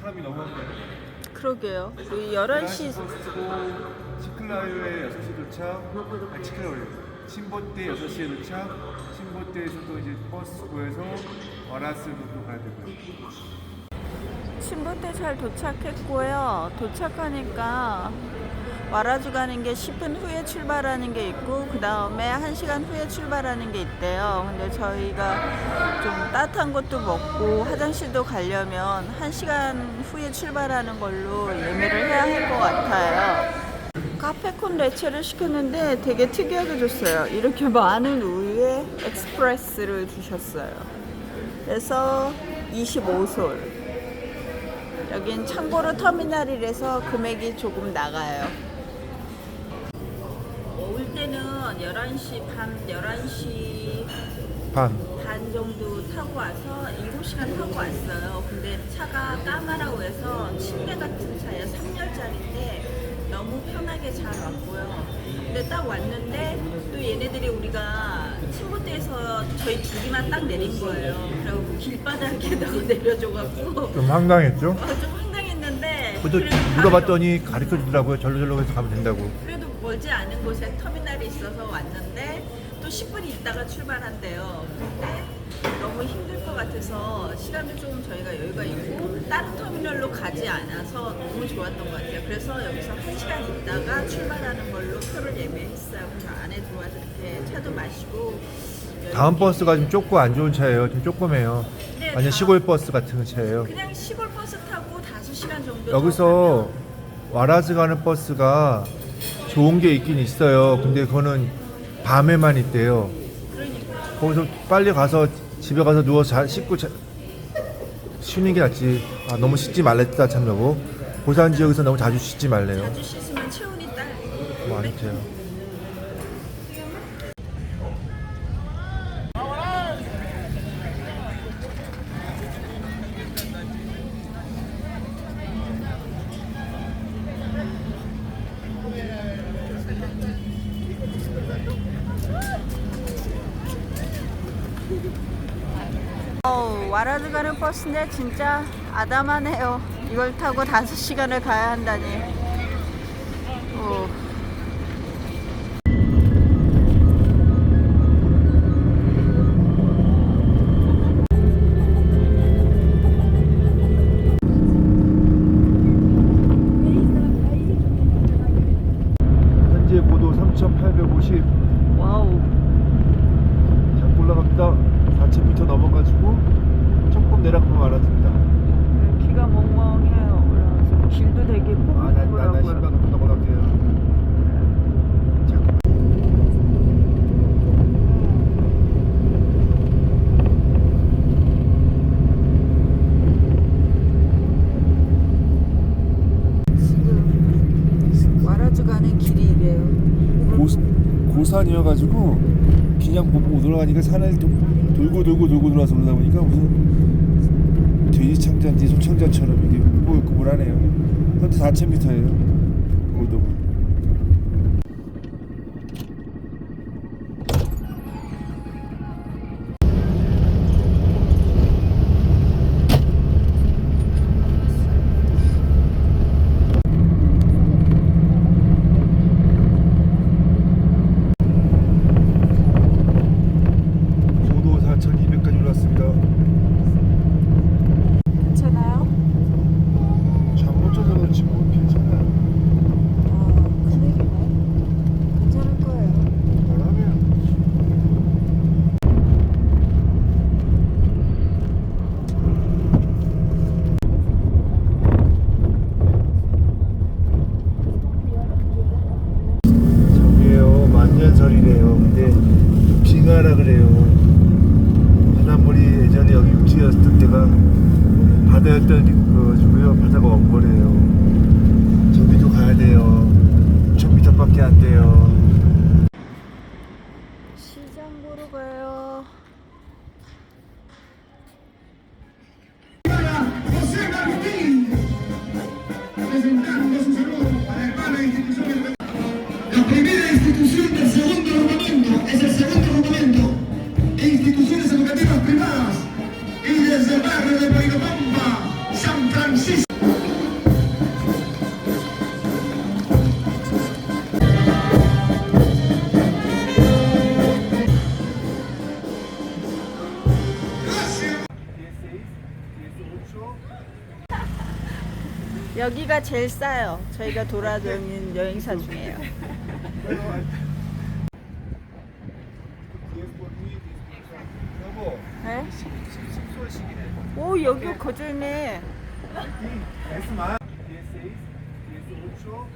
사람이 너무. 그러게요. 우리 11시 치클라요에 6시 도착, 아니 치클라요 신보대 6시에 도착, 신보대에서도 이제 버스 구해서 와라스로 또 가야 되고요. 신부대 잘 도착했고요. 도착하니까 와라주 가는 게 10분 후에 출발하는 게 있고 그 다음에 1시간 후에 출발하는 게 있대요. 근데 저희가 좀 따뜻한 것도 먹고 화장실도 가려면 1시간 후에 출발하는 걸로 예매를 해야 할 것 같아요. 카페콘 레체를 시켰는데 되게 특이하게 줬어요. 이렇게 많은 우유에 엑스프레스를 주셨어요. 그래서 25솔. 여긴 참고로 터미널이라서 금액이 조금 나가요. 올 때는 11시, 밤 11시 반. 반 정도 타고 와서 7시간 타고 왔어요. 근데 차가 까마라고 해서 침대 같은 차예요. 3열짜리인데 너무 편하게 잘 왔고요. 근데 딱 왔는데 또 얘네들이 우리가 침부대에서 저희 둘이만 딱 내린 거예요. 그래갖고 길바닥에다가 내려줘갖고 좀 황당했죠? 어, 좀 황당했는데 그래도 그래도 물어봤더니 가르쳐 주더라고요. 절로절로 해서 가면 된다고. 그래도 멀지 않은 곳에 터미널이 있어서 왔는데 또 10분 있다가 출발한대요. 근데 너무 힘들 것 같아서 시간을 조금 저희가 여유가 있고 다른 터미널로 가지 않아서 너무 좋았던 것 같아요. 그래서 여기서 1시간 있다가 출발하는 걸로 표를 예매했어요. 그래서 안에 들어와서 이렇게 차도 마시고 다음 버스가 좀 좁고 안 좋은 차예요. 좀 조그매요. 네, 완전 다- 시골 버스 같은 차예요. 그냥 시골 버스 타고 5시간 정도 여기서 와라즈 가는 버스가 좋은 게 있긴 있어요. 근데 그거는 밤에만 있대요. 그러니까 거기서 빨리 가서 집에 가서 누워서 자, 씻고 자, 쉬는 게 낫지. 아, 너무 씻지 말랬다 참 여보. 고산 지역에서 너무 자주 씻지 말래요. 자주 씻으면 체온이 딸. 뭐 아니죠. 어, 와라드 가는 버스인데 진짜 아담하네요. 이걸 타고 5시간을 가야 한다니. 어. 고산이어가지고 그냥 보고 올라가니까 산을 도, 돌고 돌고 돌고 돌아서 올라다 보니까 무슨 돼지 창자인지 소창자처럼 이게 꾸불꾸불하네요. 현재 4,000m예요. 고도가. 고도 4,200까지 올랐습니다. 괜찮아요? 잠못 자서 그렇지 뭐 괜찮아요. 아, 큰일이네. 괜찮을 거예요. 바람이야. 저기에요 만년설이래요. 근데 빙하라 그래요. 바닷물이 예전에 여기 육지였던 데가 바다였던 거지고요. 바다가 원거래요. 저기도 가야 돼요. 6,000m밖에 안 돼요. 시장 보러 가요. 여기가 제일 싸요. 저희가 돌아다니는 여행사 중에요. 네? 오 여기 거절네. 만 DS6 DS5